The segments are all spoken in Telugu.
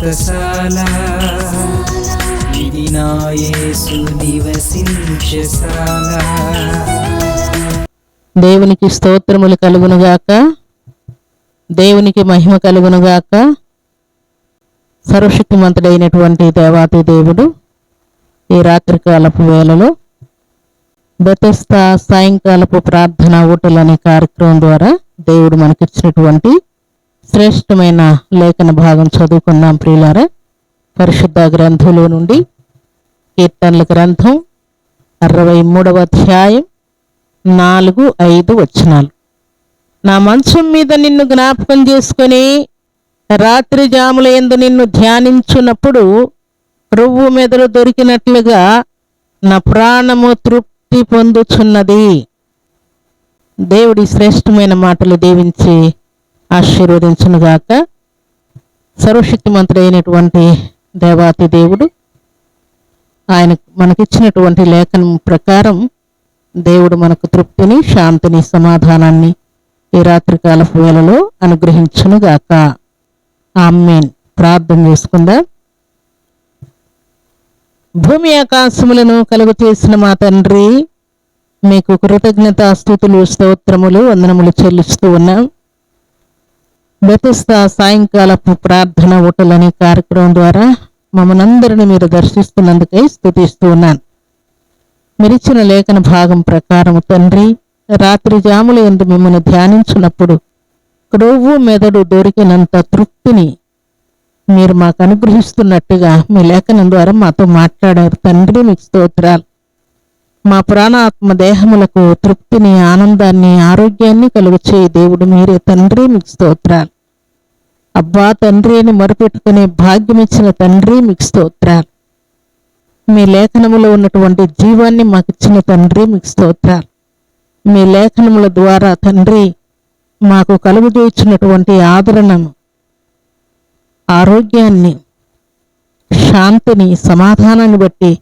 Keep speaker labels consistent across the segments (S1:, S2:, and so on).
S1: వ్రతశాల ఇది నా యేసు నివసించశాల
S2: దేవునికి స్తోత్రములు కలుగునుగాక. దేవునికి మహిమ కలుగునుగాక. సర్వశక్తిమంతుడైనటువంటి దేవాతి దేవుడు ఈ రాత్రికాలపు వేళలో బెతస్తా సాయంకాలపు ప్రార్థన ఊటలు అనే కార్యక్రమం ద్వారా దేవుడు మనకిచ్చినటువంటి శ్రేష్టమైన లేఖన భాగం చదువుకున్నాం ప్రియులారా. పరిశుద్ధ గ్రంథంలో నుండి కీర్తనల గ్రంథం అరవై మూడవ అధ్యాయం నాలుగు ఐదు వచనాలు. నా మంచం మీద నిన్ను జ్ఞాపకం చేసుకొని రాత్రి జాముల ఎందు నిన్ను ధ్యానించున్నప్పుడు రొవ్వు మెదడు దొరికినట్లుగా నా ప్రాణము తృప్తి పొందుచున్నది. దేవుడి శ్రేష్టమైన మాటలు దీవించి ఆశీర్వదించునుగాక. సర్వశక్తిమంతుడైనటువంటి దేవాతి దేవుడు ఆయన మనకిచ్చినటువంటి లేఖనం ప్రకారం దేవుడు మనకు తృప్తిని శాంతిని సమాధానాన్ని ఈ రాత్రికాల వేళలో అనుగ్రహించునుగాక. ఆమెన్. ప్రార్థన చేసుకుందాం. భూమి ఆకాశములను కలుగు చేసిన మా తండ్రి మీకు కృతజ్ఞత స్థుతులు స్తోత్రములు వందనములు చెల్లిస్తూ ఉన్నాం. బెతిస్త సాయంకాలపు ప్రార్థన ఓటలని కార్యక్రమం ద్వారా మమ్మల్ని మీరు దర్శిస్తున్నందుకై స్థుతిస్తూ ఉన్నాను. మీరిచ్చిన లేఖన భాగం ప్రకారం తండ్రి రాత్రి జాముల ఎందు మిమ్మల్ని ధ్యానించినప్పుడు క్రొవ్వు మెదడు దొరికినంత తృప్తిని మీరు మాకు అనుగ్రహిస్తున్నట్టుగా మీ లేఖనం ద్వారా మాతో మాట్లాడారు. తండ్రి మీకు స్తోత్రాలు. మా ప్రాణాత్మ దేహములకు తృప్తిని ఆనందాన్ని ఆరోగ్యాన్ని కలుగుచే దేవుడు మీరే. తండ్రి మీకు స్తోత్రాలు. అబ్బా తండ్రి అని మొరపెట్టుకునే భాగ్యం ఇచ్చిన తండ్రి మీకు స్తోత్రాలు. మీ లేఖనములో ఉన్నటువంటి జీవాన్ని మాకు ఇచ్చిన తండ్రి మీకు స్తోత్రాలు. మీ లేఖనముల ద్వారా తండ్రి మాకు కలుగుజేయించినటువంటి ఆదరణను ఆరోగ్యాన్ని శాంతిని సమాధానాన్ని బట్టి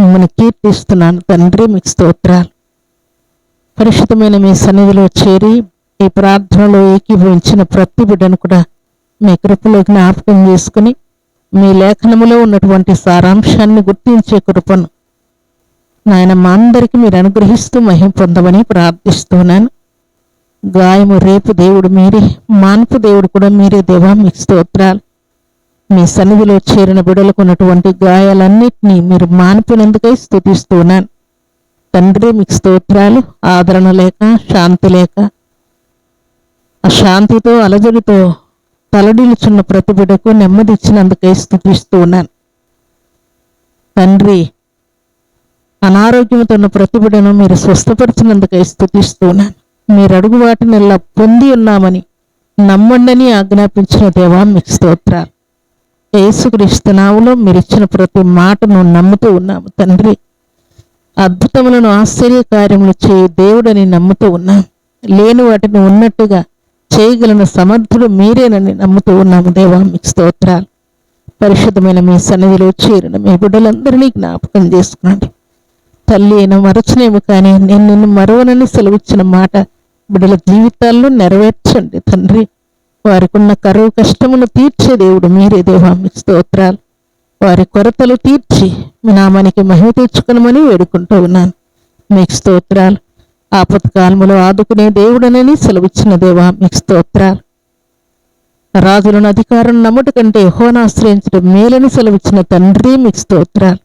S2: మిమ్మల్ని కీర్తిస్తున్నాను. తండ్రి మీకు స్తోత్రాలు. పరిశుద్ధమైన మీ సన్నిధిలో చేరి ఈ ప్రార్థనలో ఏకీభవించిన ప్రతి బిడ్డను కూడా మీ కృపలో జ్ఞాపకం చేసుకుని మీ లేఖనములో ఉన్నటువంటి సారాంశాన్ని గుర్తించే కృపను నాయన మా అందరికీ మీరు అనుగ్రహిస్తూ మహిం పొందమని ప్రార్థిస్తున్నాను. గాయము రేపు దేవుడు మీరే మాన్పు దేవుడు కూడా మీరే దేవా మీకు స్తోత్రాలు. మీ సన్నిధిలో చేరిన బిడలకు ఉన్నటువంటి గాయాలన్నింటినీ మీరు మాన్పినందుకై స్థుతిస్తున్నాను తండ్రి మీకు స్తోత్రాలు ఆదరణ లేక శాంతి లేక ఆ శాంతితో అలజడితో తలడిల్చున్న ప్రతి బిడకు నెమ్మది ఇచ్చినందుకై స్థుతిస్తూ ఉన్నాను. తండ్రి అనారోగ్యంతో ఉన్న ప్రతి బిడను మీరు స్వస్థపరిచినందుకై స్థుతిస్తూ ఉన్నాను. మీరు అడుగు వాటినల్లా పొంది ఉన్నామని నమ్మండని ఆజ్ఞాపించిన దేవా మీకు స్తోత్రాలు. యేసుక్రీస్తు నావులో మీరు ఇచ్చిన ప్రతి మాటను నమ్ముతూ ఉన్నాము తండ్రి. అద్భుతములను ఆశ్చర్యకార్యములు చేయు చేయి దేవుడని నమ్ముతూ ఉన్నాం. లేని వాటిని ఉన్నట్టుగా చేయగలిగిన సమర్థుడు మీరేనని నమ్ముతూ ఉన్నాము దేవా మీకు స్తోత్రాలు. పరిశుద్ధమైన మీ సన్నిధిలో చేరిన మీ బిడ్డలందరినీ జ్ఞాపకం చేసుకోండి. తల్లి అయినా మరచనేమో కానీ నేను నిన్ను మరవనని సెలవిచ్చిన మాట బిడ్డల జీవితాల్లో నెరవేర్చండి తండ్రి. వారికి ఉన్న కరువు కష్టమును తీర్చే దేవుడు మీరే దేవా మీకు స్తోత్రాలు. వారి కొరతలు తీర్చి మీ నామానికి మహిమ తెచ్చుకునమని వేడుకుంటూ ఉన్నాను. మీకు స్తోత్రాలు. ఆపత్కాలములో ఆదుకునే దేవుడనని సెలవిచ్చిన దేవా మీకు స్తోత్రాలు. రాజులను అధికారం నమ్ముట కంటే హోనాశ్రయించడం మేలని సెలవిచ్చిన తండ్రి మీకు స్తోత్రాలు.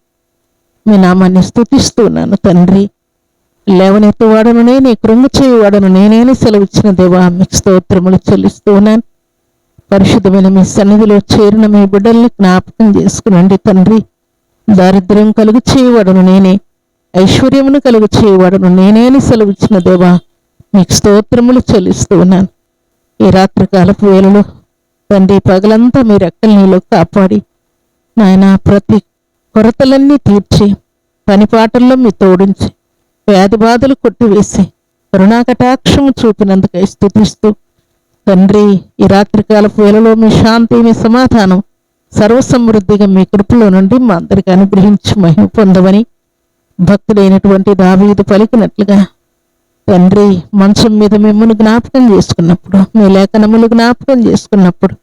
S2: మీ నామాన్ని స్థుతిస్తున్నాను తండ్రి. లేవనెత్తువాడను నేనే కృంగు చేయువాడను నేనేని సెలవిచ్చిన దేవా మీకు స్తోత్రములు చెల్లిస్తూ ఉన్నాను. పరిశుద్ధమైన మీ సన్నిధిలో చేరిన మీ బిడ్డల్ని జ్ఞాపకం చేసుకునండి తండ్రి. దారిద్ర్యం కలుగు చేయవాడను నేనే. ఐశ్వర్యమును కలుగు చేయవాడను నేనేని సెలవిచ్చిన దేవా మీకు స్తోత్రములు చెల్లిస్తూ ఉన్నాను. ఈ రాత్రికాలపు వేళలో తండ్రి పగలంతా మీ రెక్కల నీలో కాపాడి నాయన ప్రతి కొరతలన్నీ తీర్చి పనిపాటల్లో మీ తోడించి వ్యాధి బాధలు కొట్టివేసి కరుణాకటాక్షము చూపినందుకై స్థుతిస్తూ తండ్రి ఈ రాత్రికాలపు వేళలో మీ శాంతి మీ సమాధానం సర్వసమృద్ధిగా మీ కృపలో నుండి మా అందరికి అనుగ్రహించి మహిమ పొందవని భక్తుడైనటువంటి దావీదు పలికినట్లుగా తండ్రి మంచం మీద మిమ్మల్ని జ్ఞాపకం చేసుకున్నప్పుడు మీ లేఖనములు జ్ఞాపకం చేసుకున్నప్పుడు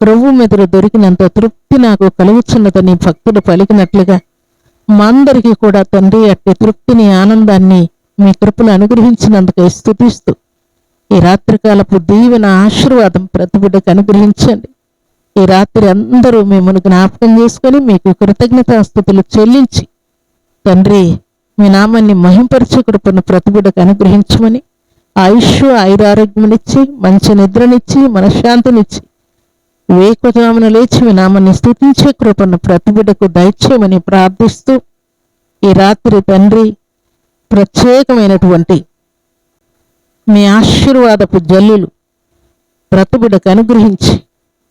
S2: ప్రభు మీద దొరికినంత తృప్తి నాకు కలుగుచున్నదని భక్తుడు పలికినట్లుగా మా అందరికీ కూడా తండ్రి అట్టి తృప్తిని ఆనందాన్ని మీ కృపను అనుగ్రహించినందుకే స్థుతిస్తూ ఈ రాత్రికాలపు దీవెన ఆశీర్వాదం ప్రతి బిడ్డకు అనుగ్రహించండి. ఈ రాత్రి అందరూ మిమ్మల్ని జ్ఞాపకం చేసుకొని మీకు కృతజ్ఞతాస్థుతులు చెల్లించి తండ్రి మీ నామాన్ని మహింపరిచే కృపను ప్రతి బిడ్డకు అనుగ్రహించమని ఆయుష్ ఆయురారోగ్యమునిచ్చి మంచి నిద్రనిచ్చి మనశ్శాంతినిచ్చి వేకుజామున లేచి మీ నామాన్ని స్థుతించే కృపను ప్రతి బిడ్డకు దయచేయమని ప్రార్థిస్తూ ఈ రాత్రి తండ్రి ప్రత్యేకమైనటువంటి మీ ఆశీర్వాదపు జల్లులు ప్రతిబిడకు అనుగ్రహించి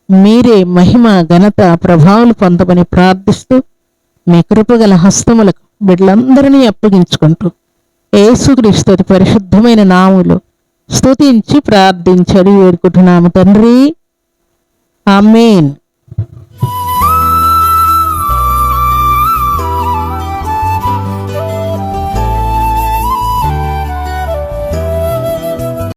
S2: మీరే మహిమ ఘనత ప్రభావాలు పొందమని ప్రార్థిస్తూ మీ కృపగల హస్తములకు బిడ్డలందరినీ అప్పగించుకుంటూ యేసుక్రీస్తు పరిశుద్ధమైన నాములు స్తుతించి ప్రార్థించడు వేడుకుంటున్నాము తండ్రి. ఆమెన్.